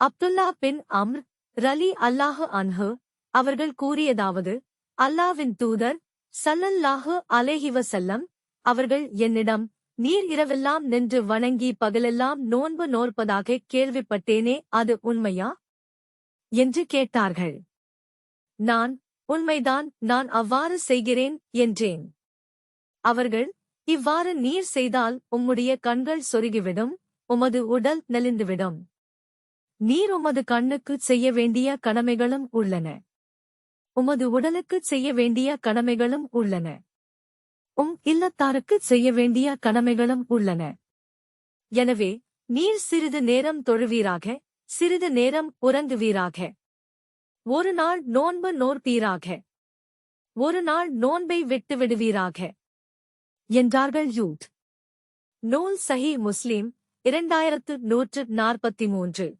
அப்துல்லா பின் அம்ர் ரலி அல்லாஹு அன்ஹு அவர்கள் கூறியதாவது அல்லாவின் தூதர் சல்லல்லாஹு அலேஹிவசல்லம் அவர்கள் என்னிடம் நீர் இரவெல்லாம் நின்று வணங்கி பகலெல்லாம் நோன்பு நோற்பதாக கேள்விப்பட்டேனே அது உண்மையா? என்று கேட்டார்கள். நான் உண்மைதான் நான் அவ்வாறு செய்கிறேன் என்றேன். அவர்கள் இவ்வாறு நீர் செய்தால் உம்முடைய கண்கள் சொருகிவிடும் உமது உடல் நெளிந்துவிடும் நீர் உமது கண்ணுக்குச் செய்ய வேண்டிய கடமைகளும் உள்ளன. உமது உடலுக்குச் செய்ய வேண்டிய கடமைகளும் உள்ளன. உம் இல்லத்தாருக்குச் செய்ய வேண்டிய கடமைகளும் உள்ளன. எனவே நீர் சிறிது நேரம் தொழுவீராக சிறிது நேரம் உறங்குவீராக. ஒரு நாள் நோன்பு நோற்பீராக. ஒரு நாள் நோன்பை விட்டு விடுவீராக என்றார்கள் யூத். நூல் சஹி முஸ்லிம் இரண்டாயிரத்து நூற்று நாற்பத்தி மூன்று.